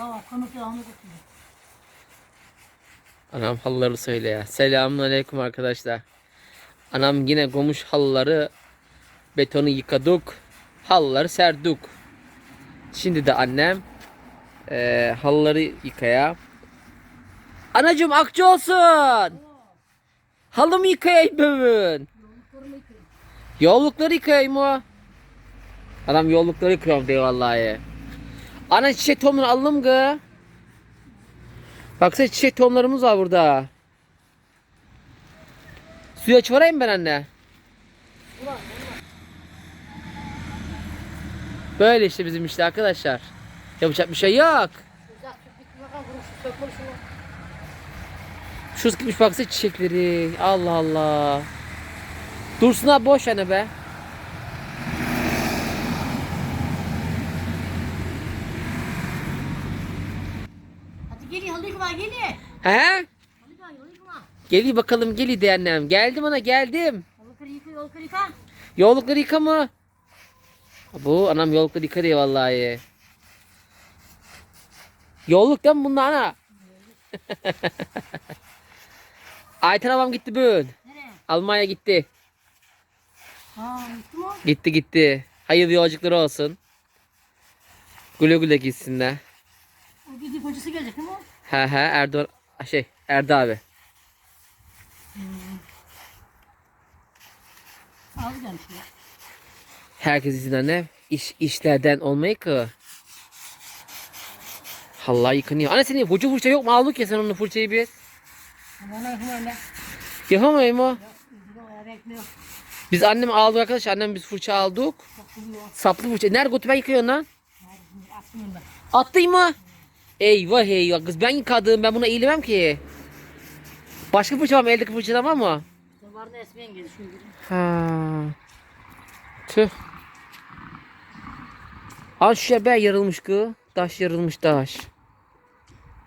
Yağını. Anam halıları söyle ya. Selamun aleyküm arkadaşlar. Anam yine komuş halıları betonu yıkadık. Halıları serdik. Şimdi de annem eee halıları yıkaya. Anacım akçı olsun. Halı mı yıkayayım bugün? Yollukları yıkayayım o. Adam yollukları yıkıyorum diyor vallahi. Ana çiçek tohumunu aldım gı. Baksana çiçek tohumlarımız var burada. Suya çıkarayım ben anne. Böyle işte bizim işte arkadaşlar. Yapacak bir şey yok. Şu gitmiş baksana çiçekleri. Allah Allah. Dursun abi boş anne be. Hadi gelin halı yıkama gelin. He? Geli bakalım geli de annem. Geldim ana geldim. Kırı yıka yol kırı yıka. Mı? Bu anam yollukları yıka diyor vallahi. Yolluk değil mi bunlar ana? Ayten babam gitti bugün. Nereye? Almanya gitti. Ha gitti mi? Gitti gitti. Hayırlı yolculukları olsun. Güle güle gitsinler. O gidiyor kocası gelecek değil mi? He he Erdoğan şey Erdo abi. Al gelmiş ya. Herkes izin anne. İş, işlerden olmayı ki. Allah yıkanıyor. Anne senin fırça fırça yok mu? Aldık ya sen onu fırçayı bir. Bana öyle. Yapamayayım bekliyor. Biz annem aldık arkadaş. Annem biz fırça aldık. Saplı fırça. Nerede götür ben yıkıyorum lan? Attın mı? Eyvah eyvah kız ben yıkadım. Ben buna eğilemem ki. Başka fırça var mı? Eldeki fırçadan var mı? Vardı esmeyen geldi şimdi. Ha. Tüh. Al şu be yarılmış kı. Taş yarılmış taş.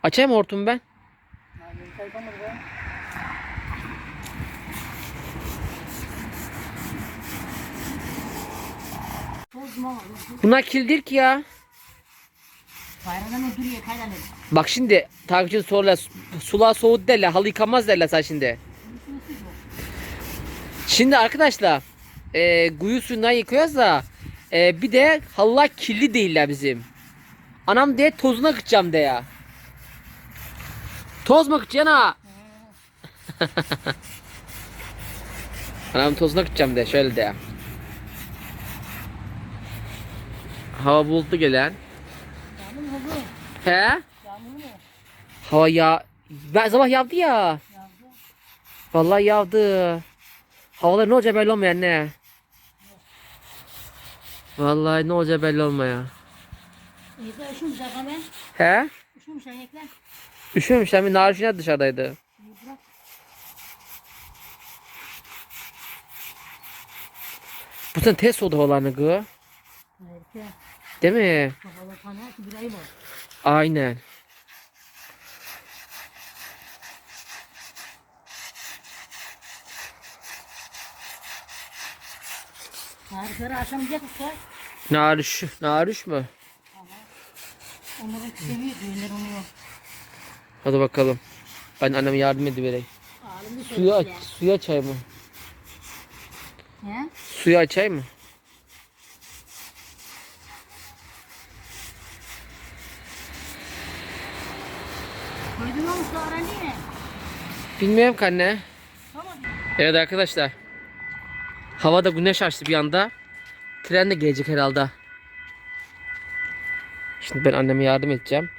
Açayım mı hortumu ben? Bunlar kildir ki ya. Bayramdan ne duruyor kaydan dedi. Bak şimdi takipçi sorular sular soğudu derler halı yıkamaz derler sen şimdi. Şimdi arkadaşlar e, kuyu suyundan yıkıyoruz da e, bir de halılar kirli değiller bizim. Anam de tozuna kıçacağım de ya. Toz mu kıçacaksın ha? Anam tozuna kıçacağım de şöyle de. Hava bulutlu gelen. He? Yağmur mu? Hava ya ben sabah yağdı ya. Yağdı. Vallahi yağdı. Havalar ne olacak belli olmuyor anne. Vallahi ne olacak belli olmuyor. De üşümüş arkam ben. He? Üşümüş ayaklar. Üşümüş hem Narifine dışarıdaydı. Bu sene test soğudu havalarını gı. Harika. Değil mi? Falan var. Aynen. Akşam yiyecek usta. Nariş. Nariş mü? Onları seviyor. Düğünler onu. Hadi bakalım. Ben anneme yardım edivereyim. Ağlımda Suyu aç. Suyu açayım mı? He? Suyu açayım mı? Koydun mu usta öğrendi mi? Bilmiyorum ki anne. Evet arkadaşlar. Havada güneş açtı bir anda. Tren de gelecek herhalde. Şimdi ben anneme yardım edeceğim.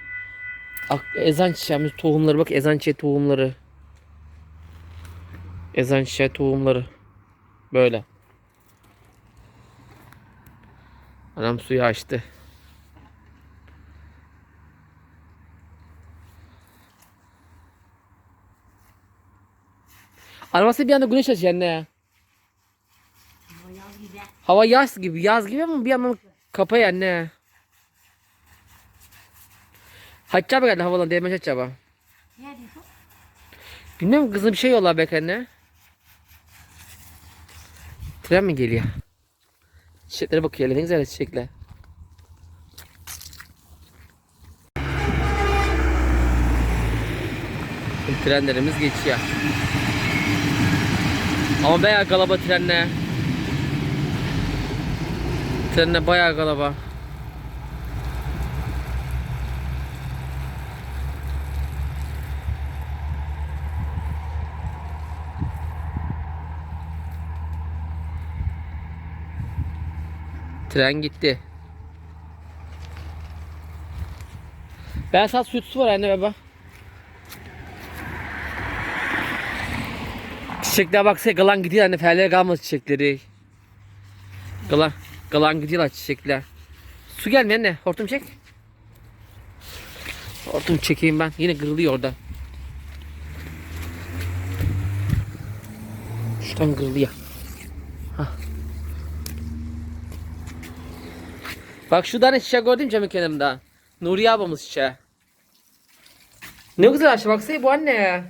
Ezan çiçeğimiz tohumları bak ezan çiçeği tohumları. Ezan çiçeği tohumları. Böyle. Anam suyu açtı. Arabası bir anda güneş açıyor anne. Gibi. Hava yaz gibi, yaz gibi ama bir yandan kapay anne. Hacca abi geldi havalan değmez Hacca diyorsun? Bilmiyorum kızım bir şey yolla be anne. Tren mi geliyor? Çiçeklere bakıyor ne güzel çiçekler. Trenlerimiz geçiyor. Ama bayağı galaba trenle. Trenle bayağı galaba. Tren gitti. Ben saat sütüsü var anne baba. Çiçekler baksana galan gidiyor anne ferlere kalmadı çiçekleri. Galan, galan gidiyorlar çiçekler. Su gelmiyor anne hortum çek. Hortum çekeyim ben yine kırılıyor orada. Şuradan kırılıyor. Hah. Bak şu tane çiçek gördün mü camın kenarında? Nuriye ablamız çiçeği. Ne güzel aşağı baksana bu anne.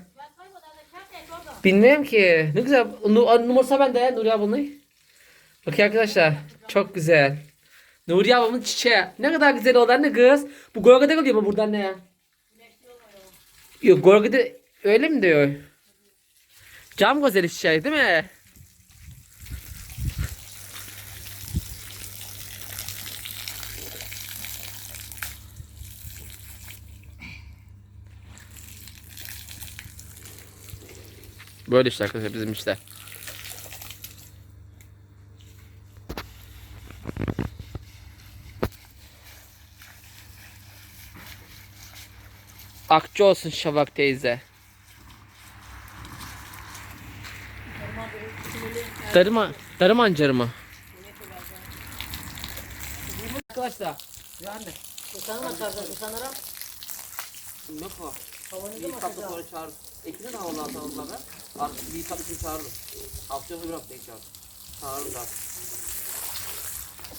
Bilmiyorum ki. Ne güzel. Nu numarası bende Nuriye ablamın. Bakın arkadaşlar. Çok güzel. Nuriye ablamın çiçeği. Ne kadar güzel oldu anne kız. Bu Gorga'da kalıyor mu buradan ne? Yok Gorga'da öyle mi diyor? Cam güzeli çiçeği değil mi? Böyle işte arkadaşlar bizim işler. Akçı olsun Şavak teyze. Darıma, darı mancarı mı? Arkadaşlar. Ya anne. Utanma tarzı utanırım. Yok o. Havanı Bir kapta sonra çağır. Ekine de havalı atalım bana. Artık bir kapta için çağırırım. Haftaya bir hafta çağır. Çağırırım zaten.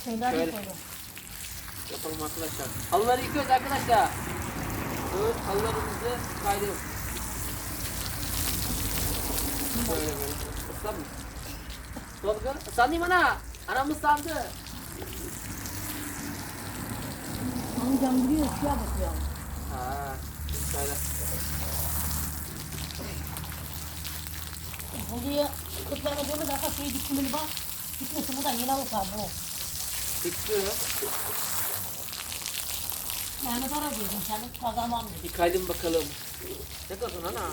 Şeyler Şöyle. yapalım. Yapalım arkadaşlar. Halıları yıkıyoruz arkadaşlar. Evet halılarımızı kaydırıyoruz. Böyle böyle. Islan mı? Tolga, ıslanayım ana. Anam ıslandı. Amcam biliyor suya bakıyor. Ha, şöyle. Buraya kıtlarına böyle dakika suyu diktimini bak. Gitmesin buradan yine bakar bu. Yıkıyorum. Yani para diyordum senin kazanmam dedi. Yıkayalım bakalım. Ne kazan ana?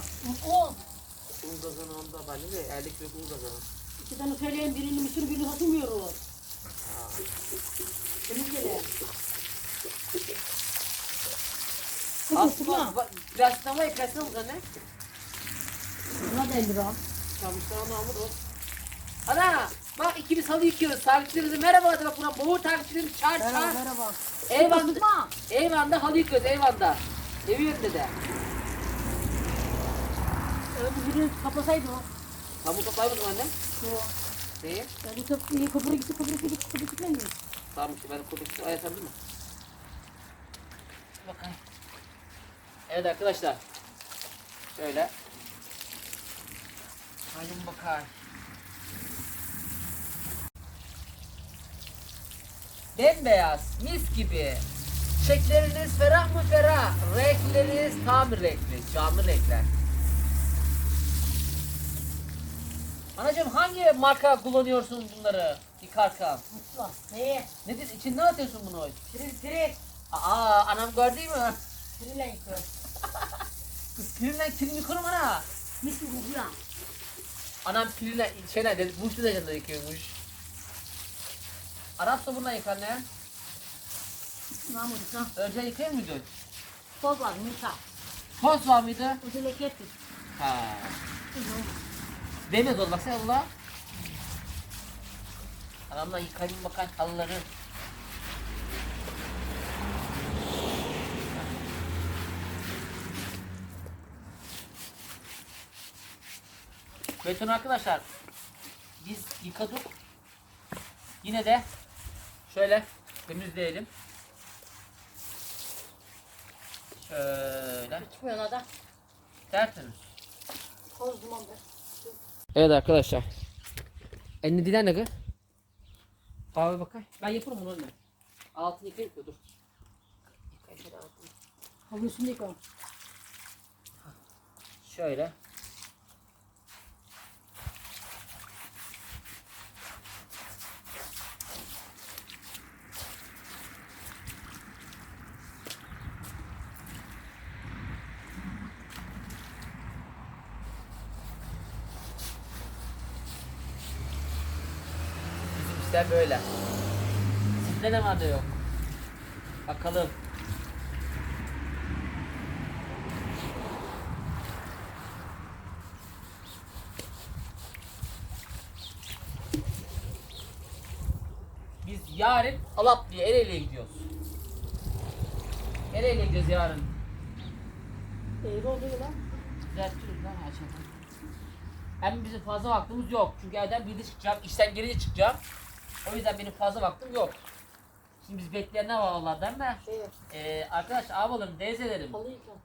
O Un kazanı onda ben de erlik ve un kazanı. iki tane söyleyen birini mısır birini hatırlıyor o. Bunu gele. Aslında plastikten var ya plastikten mı ne? Buna da 50 Çamışlar onu alır o. Ana bak ikimiz halı yıkıyoruz. Takipçilerimize merhaba de bak buna boğur takipçilerimiz çağır Merhaba çağır. merhaba. Eyvanda, Sıkma. eyvanda halı yıkıyoruz eyvanda. Evi önünde de. Öbür birini kaplasaydı o. Tamu toplar mısın annem? Yok. Neyi? Ya bu top iyi köprü gitti köprü gitti köprü gitmedi. Tamam işte ben kodeksi ayasam değil mi? Bakayım. Evet arkadaşlar. Şöyle. Halim bakar. Bembeyaz, mis gibi. Çiçekleriniz ferah mı ferah? Renkleriniz tam renkli, canlı renkler. Anacığım hangi marka kullanıyorsun bunları yıkarken? Mutlu. Neye? Ne dedin? İçinde atıyorsun bunu? Piril piril. Aa anam gördü mü? Pirille yıkıyor. Kız pilinle kilini yıkarım ana. Mis gibi kokuyor. Anam pilinle şeyler dedi. Buş deterjanla yıkıyormuş. Arap sabunla yıkar ne? Mahmut ha. Önce yıkıyor muydun? Kol var Musa. Toz var mıydı? O da lekettir. Ha. Demez ol baksana Allah. Anamla yıkayayım bakar halıları. Beton arkadaşlar biz yıkadık. Yine de şöyle temizleyelim. Şöyle Çıkmıyor ona da. tertemiz. Toz duman be. Evet arkadaşlar. Elini dilen ne kız? Kahve bakay. Ben yaparım onu önüne. Altını yıkayıp dur. Yıkay şöyle altını. Havlu üstünde yıkıyor. Şöyle. İşler böyle. Sizde ne var ne yok? Bakalım. Biz yarın Alaplı'ya Ereğli'ye gidiyoruz. Ereğli'ye gidiyoruz yarın. Eğri oluyor lan. Düzeltiyoruz lan her. Hem bizim fazla vaktimiz yok. Çünkü evden bir çıkacağım. işten geri çıkacağım. O yüzden benim fazla vaktim yok. Şimdi biz bekleyenler var Allah değil mi? Şey yok. Ee, arkadaş abilerim, teyzelerim.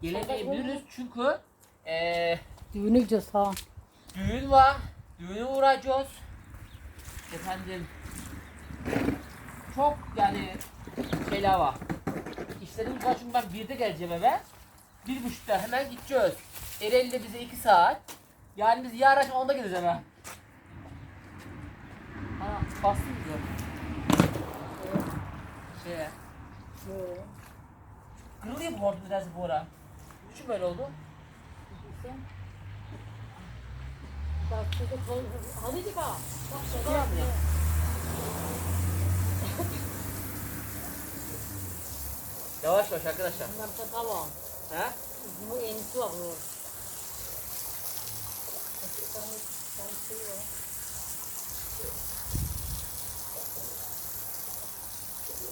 Gelemeyebiliriz çünkü ee, Düğüne gideceğiz ha. düğün var. Düğüne uğrayacağız. Efendim çok yani şeyler var. İşlerimiz var çünkü ben birde geleceğim eve. Bir buçukta hemen gideceğiz. Ereğli'de bize iki saat. Yani biz yarın akşam onda gideceğiz eve. Bastı diyor? Şeye. Kırılıyor bu hortum nedense bu ara. Niçin böyle oldu? Bak şurada kol- halı yıka. Bak şurada. Tamam ya. Yavaş yavaş arkadaşlar. Bunlar da tamam. Ha? Bu en iyisi var bu.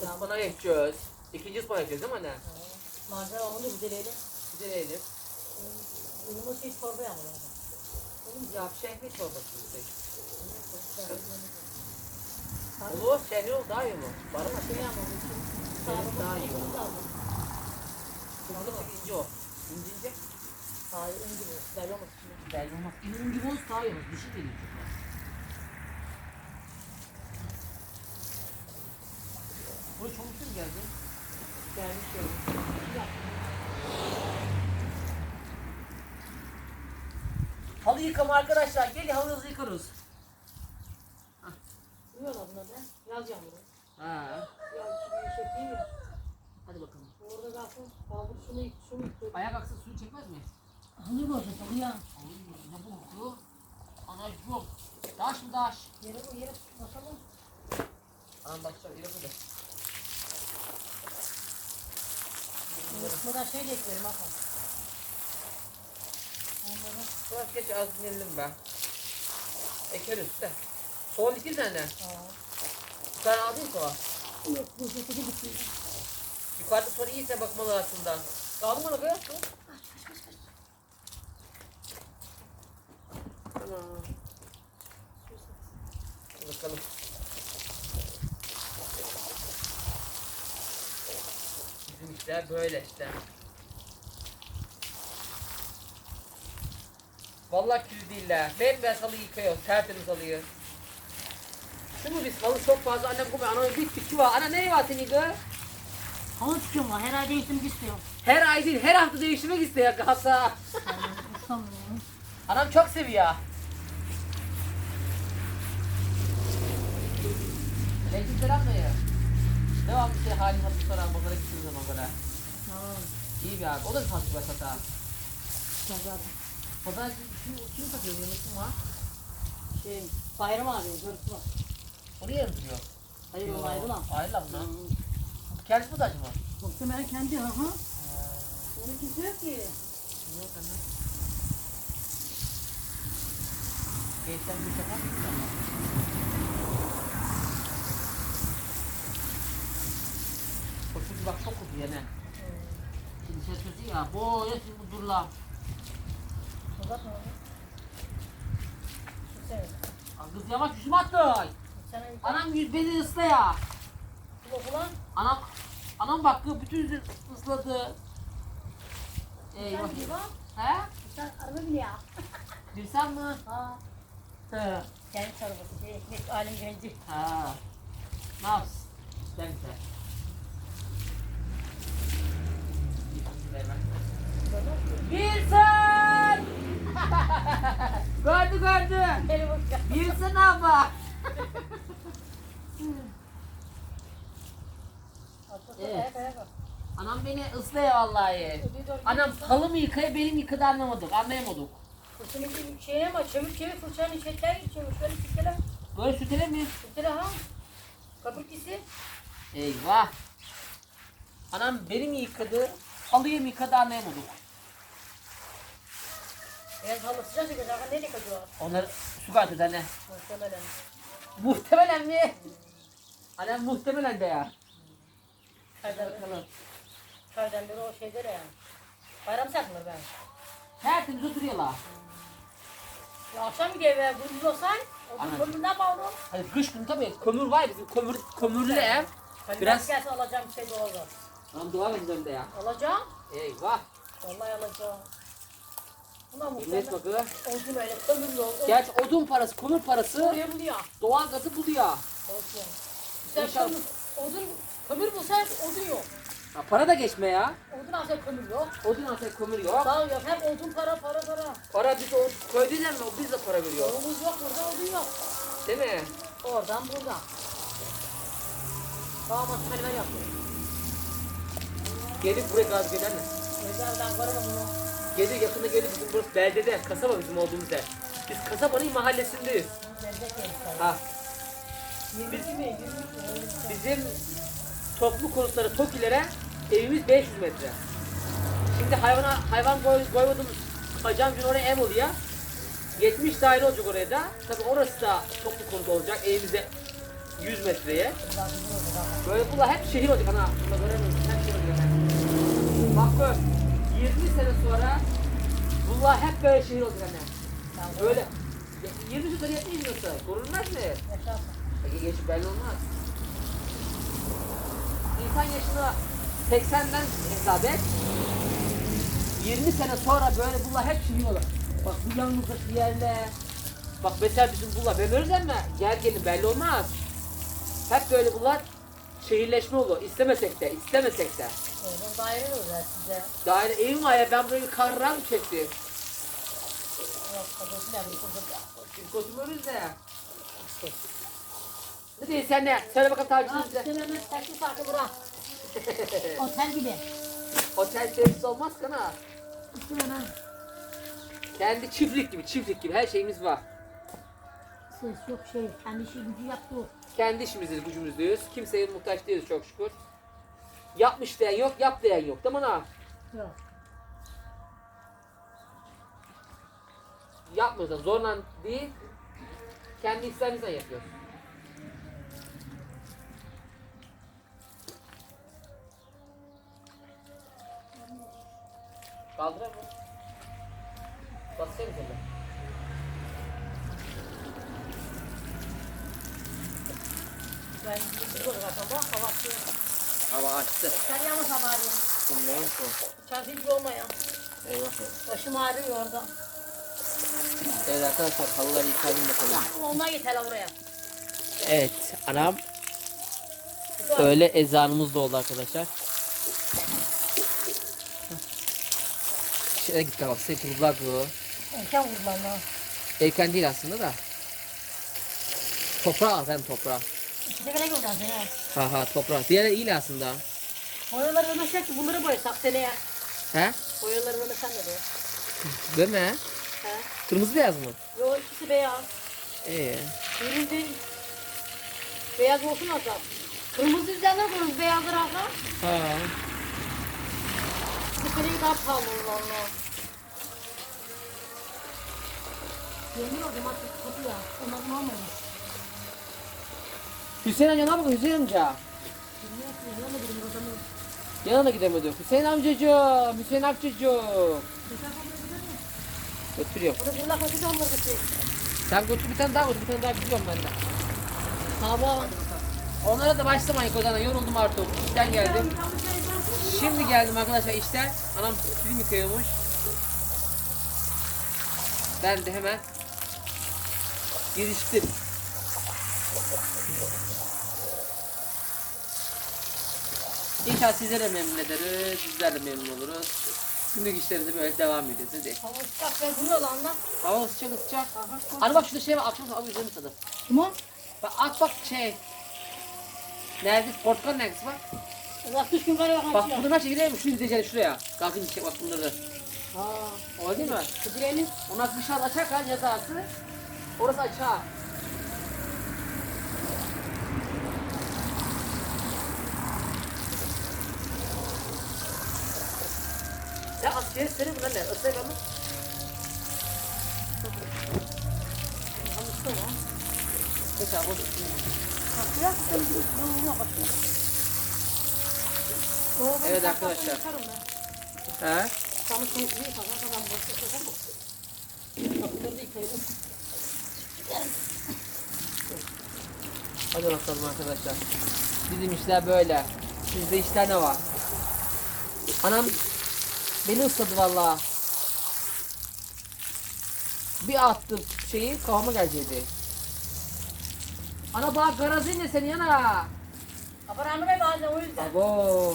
Ispanağa geçeceğiz. İkinci ıspanağa geçeceğiz değil mi anne? Manzara onu güzeleyle. Güzel eğilir. Unumuz hiç çorba yapmıyor. Ya şehri çorbası işte. Olur, şehri olur daha iyi olur. Bana bak. Şey yapmıyor. Benim daha iyi olur. Kızılcık ince o. İnce ince. Hayır, gibi. Belli olmaz. Belli olmaz. İnce gibi olsa daha iyi olur. Dışı geliyor çok mu geldi? Gelmiş yani. Halı yıkama arkadaşlar. Gel halınızı yıkarız. Duyuyorlar buna da. Yaz yağmuru. Ha. Ya şimdi şey değil ya. Hadi bakalım. Orada kalsın. Kaldır şunu yık, şunu yık. Ayak aksa suyu çekmez mi? Halı bozacak halı ya. Ay ne bu? Anacığım. Daş mı daş? Yere bu yere bakalım. Anam bakacağım. İyi bakın. Buradan şey de ekleyelim bakalım. Onları. Biraz geç az dinleyelim ben. Ekeriz de. Soğan iki tane. Bir tane aldın soğan. Yok bu şekilde bitti. Yukarıda soğan iyiyse bakmalı aslında. Kaldı mı kız? Tamam. Hadi Bakalım. Bizim işler böyle işte. Vallahi kirli değiller. Bembeyaz halı yıkıyor. Tertemiz halıyı. Şu mu biz halı çok fazla annem koymuyor. Anamın bir tükü var. Ana ne var senin kız? Halı çıkıyorum var. Her ay değiştirmek istiyorum. Her ay değil her hafta değiştirmek istiyor kasa. Anam çok seviyor. Aleyküm selam dayı. Devamlı şey halini hatır soran babalara gittiğim zaman bana. Aa. İyi bir abi. O da bir tatlı baş hata. Pazar. Pazar kim, kim satıyor yanıtım var? Şey, bayram abi. Görüntü var. Oraya mı duruyor? Hayır o ayrı lan. Ayrı lan bunlar. Hmm. Kendisi mi de acaba? Muhtemelen kendi ha ha. Onun kimse ki. Yok anne. Geçen bir sefer mi? Bak çok kokuyor ne? Şimdi ses sözü ya. Böyle şimdi durla. Uzatma onu. Şu senin. Aa, Kız yavaş yüzüme attı. Sen Anam yüz beni ısla ya. Ulan ulan. Anam anam bak kız bütün yüzü ısladı. Eyvah. Sen gibi bak. He? Sen araba bile ya. Bir sen mi? Ha. He. Kendi arabası. Şey, ekmek alem genci. Ha. Ne yapsın? Ben güzel. Bir sen! gördü gördü. Bak ne yapar? Evet. Bak. Anam beni ıslıyor vallahi. Anam halı mı yıkaya benim yıkadı anlamadık. Anlayamadık. Fırçanın bir şeye ama çevir çevir fırçanın ter geçiyor. Şöyle sürtele. Böyle sütele mi? Sürtele ha. Kapırtisi. Eyvah. Anam benim yıkadı. Halıyı mı yıkadı anlayamadık. Biraz halı sıcak sıcak. Arka nereye kaçıyor? Onları su kattı anne. Muhtemelen. Muhtemelen mi? Annem muhtemelen de ya. Çaydan, çaydan beri o şeyler ya. Bayram sakmır ben. Tertemiz oturuyorlar. Ya akşam gidiyor eve gündüz olsan. Gün kömür ne yapalım? Hani kış günü tabii kömür var bizim kömür, kömürlü ev. Biraz- gelsin alacağım şey dolabı. Anam dua vereceğim de ya. Alacağım. Eyvah. Vallahi alacağım. Buna Millet muhtemelen. bakı. O gün öyle kömür yol. O Gerçi odun parası, kömür parası Oraya buluyor. doğal gazı buluyor. Olsun. Sen İnşallah. kömür, odun, kömür bulsan odun yok. Ha, para da geçme ya. Odun alsa kömür yok. Odun alsak kömür yok. Dağ yok. Hep odun para para para. Para biz o köyden mi? Biz de para veriyor. Yolumuz yok burada odun yok. Değil mi? Oradan buradan. Damat mermer yapıyor. Gelip buraya gaz gelir mi? Mezardan varım bunu. Gelir yakında gelir bizim burası beldede. Kasaba bizim olduğumuz yer. Biz kasabanın mahallesindeyiz. Ha. Mi? Bizim toplu konutları TOKİ'lere evimiz 500 metre. Şimdi hayvana hayvan koy, koymadığımız hacam gün oraya ev oluyor. 70 daire olacak oraya da. Tabi orası da toplu konut olacak evimize 100 metreye. Böyle bunlar hep şehir olacak ana. Burada göremiyorsun hep şehir olacak. Bak gör. 20 sene sonra bunlar hep böyle şehir olacak anne. Böyle. 20 sene 70 yılsa görünmez mi? Yaşarsın. Peki geç belli olmaz. İnsan yaşını 80'den hesap et. 20 sene sonra böyle bunlar hep şehir olur. Bak bu yanımızdaki yerler. Bak mesela bizim bunlar ben öyle mi? Gel gelin belli olmaz. Hep böyle bunlar şehirleşme olur. İstemesek de, istemesek de. Oradan daire olur size. Daire evim var ya ben burayı bir karran çekti. Yok, kafası nerede? Kafası- Şimdi koşmuyoruz da. Ne diyorsun sen ne? Söyle bakalım tarihçiniz bize. Sinirli taksi farkı bura. Otel gibi. Otel servis olmaz ki ha. Üstüne ha. Kendi çiftlik gibi, çiftlik gibi her şeyimiz var. Ses yok şey. Kendi işi gücü yaptı o. Kendi işimizdeyiz, gücümüzdeyiz. Kimseye muhtaç değiliz çok şükür. Yapmış diyen yok, yap diyen yok. Değil mi ana? Yok. Yapmıyoruz da zorla değil. Kendi isteğimizle yapıyoruz. Kaldırar mı? Basacak mısın? Ben bir gol kafama hava atıyor. Hava açtı. Sen yalnız. Bundan sonra. Çarşı hiç olmayan. Eyvah. Başım ağrıyor orada. Evet arkadaşlar halıları yıkadım bakalım. Onlar yeter oraya. Evet anam öyle ezanımız da oldu arkadaşlar. Şöyle git bak sekizler bu. Erken vurdular lan. Erken değil aslında da. Toprağı az hem yok zaten ya. Ha ha toprağı. Diğeri iyi aslında. Boyaları vermesek ki bunları boyasak seneye. He? Boyaları vermesen de diyor. Değil mi? He? Kırmızı beyaz mı? Yo ikisi beyaz. İyi. Birinde beyaz olsun azam. Kırmızı üzerine kırmızı beyazlar azam. Ha. Bu seneyi daha pahalı olur valla. Yemin oldum artık kapı ya. Ondan olmadı? Hüseyin amca ne yapıyor Hüseyin amca? Yanına gidemedi. Hüseyin amcacığım, Hüseyin amcacığım. Götürüyorum. Sen götür bir tane daha götür, bir tane daha gidiyorum ben de. Tamam. Onlara da başlamayın kozana yoruldum artık. İşten geldim. Şimdi geldim arkadaşlar işten. Anam film yıkıyormuş. Ben de hemen giriştim. İnşallah sizlere memnun ederiz. Bizler de memnun oluruz. Günlük işlerimize böyle devam ediyoruz. Hadi. Hava sıcak ben duruyor lan lan. Hava sıcak sıcak. Hani bak şurada şey var. Akşam abi üzerine tadı. Kim o? Bak at bak şey. Nerede? Portakal neresi bak. Allah düş gün kare Bak burada her şey gidelim mi? Şunu gideceğiz şuraya. Kalkın gidecek bak bunları. Ha. O değil mi? Kıdıreni. O nasıl bir şey açar kan yazarsı. Orası açar. Evet arkadaşlar. He? Hadi bakalım arkadaşlar. Bizim işler böyle. Sizde işler ne var? Anam beni ısladı valla. Bir attım şeyi kafama gelecekti. Ana bak garazin ne senin yana. Aparanı ve bazen o yüzden. Abo.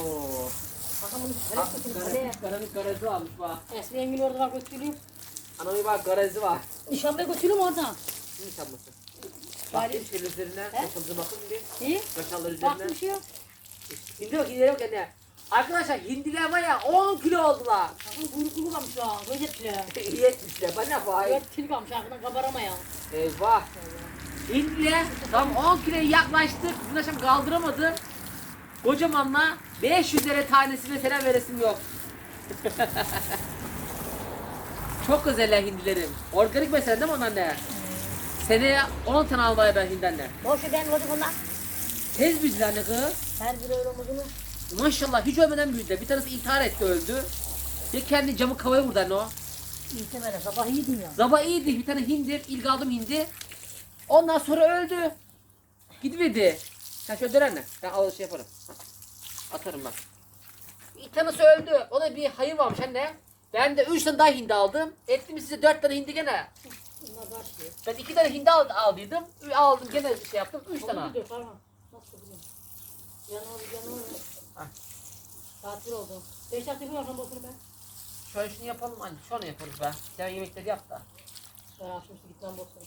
Bakın bunu Bak, kalep tutun. Garazin, garajı varmış bak. Esmi Engin orada var götürüyor. Ana bir bak garajı var. Nişanlı'ya götürüyorum oradan. Şimdi sanmasın. Bari- üzerine. He? Bakın bir. İyi. Kaşarlar üzerine. Şey yok. Hindi yok, hindiler yok anne. Arkadaşlar hindiler var ya 10 kilo oldular. Bakın kuyruklu kalmış ha. Gözetli. İyi etmişler bana. Dört kil kalmış aklına kabarama ya. Eyvah. Hindiler tam 10 kiloya yaklaştık. Dün akşam kaldıramadım. Kocamanla 500 lira tanesi mesela veresim yok. Çok güzeller hindilerim. Organik mesela değil mi onlar ne? Seneye 10 tane almaya ben hindi anne. Boş eden oldu bunlar. Tez büyüdüler anne kız. Her bir öyle omuzunu. Maşallah hiç ölmeden büyüdüler. Bir tanesi intihar etti öldü. Bir kendi camı kavaya vurdu anne o. İltemene sabah iyiydim ya. Zaba iyiydi. Bir tane hindi. İlk aldım hindi. Ondan sonra öldü. Gitmedi. Sen şöyle dön anne. Ben alır şey yaparım. Atarım bak. Bir tanesi öldü. O da bir hayır varmış anne. Ben de üç tane daha hindi aldım. Ettim size dört tane hindi gene. Bunlar başlıyor. Ben iki tane hindi al- aldıydım. Ü- Aldım gene şey yaptım. Üç tane. Nasıl biliyorum? Yanıyor yanıyor. Ha. Tatil oldu. Beş saat yapıyor akşam boşuna ben. Şöyle şunu yapalım anne. Şunu yaparız be. Sen yemekleri yap da. Ben akşam üstü gitmem boşuna.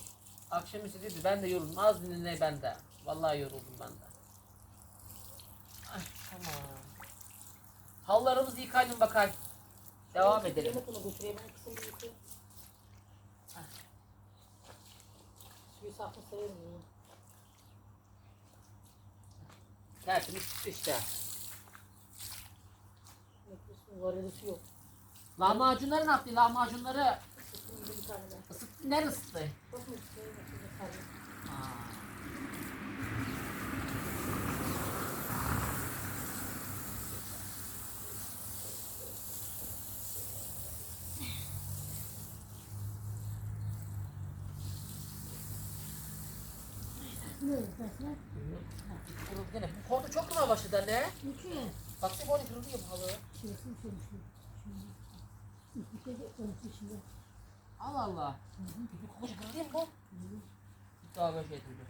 Akşam üstü dedi ben de yoruldum. Az dinle ben de. Vallahi yoruldum ben de. Ay, tamam. Hallarımızı yıkayın bakay. Devam edelim. Yemek onu götüreyim ben kısım bir yıkayayım. Suyu saklı severim. Tertemiz işte. Nefesim var edisi yok. Lahmacunları ne yaptın? Lahmacunları ısıttı. Nerede ısıttı? Ne. Bu kolda çok kırmaya başladı anne. Niçin? Baksana kolda kırılıyor bu halı. Şeymiş. Hiçbir şey de konusu. Allah Allah. Bir kokuş kırılıyor mu bu? Bir daha böyle şey duydum.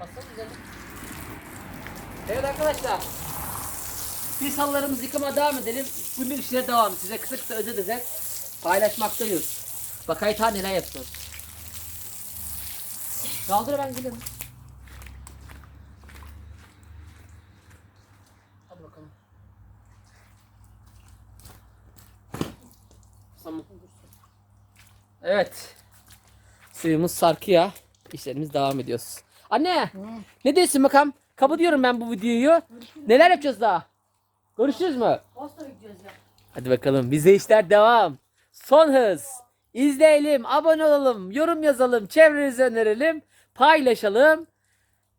Baksana. Evet arkadaşlar. Biz halılarımızı yıkama devam edelim. Günlük işlere devam. Size kısa kısa özet özet paylaşmaktayız. Bakay ta neler yapsın. Kaldır ben gidelim. Evet. Suyumuz sarkıyor. İşlerimiz devam ediyoruz. Anne! Ne diyorsun bakalım? Kapatıyorum ben bu videoyu. Neler yapacağız daha? Görüşürüz mü? Posta gidiyoruz ya. Hadi bakalım bize işler devam. Son hız. İzleyelim, abone olalım, yorum yazalım, çevrenize önerelim, paylaşalım.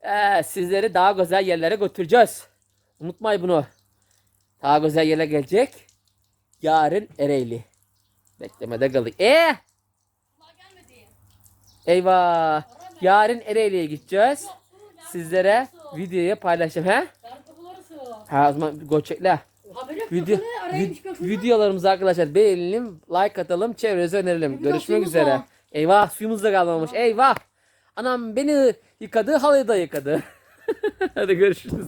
Ee, sizleri daha güzel yerlere götüreceğiz. Unutmayın bunu. Daha güzel yerlere gelecek. Yarın Ereğli. Beklemede kalın. Ee? Eyvah. Yarın Ereğli'ye gideceğiz. Sizlere videoyu paylaşacağım. He? Ha o zaman yok. Video, vid- videolarımızı arkadaşlar beğenelim, like atalım, çevrenize önerelim. Görüşmek üzere. var. Eyvah suyumuz da kalmamış. Eyvah. Anam beni yıkadı, halıyı da yıkadı. Hadi görüşürüz.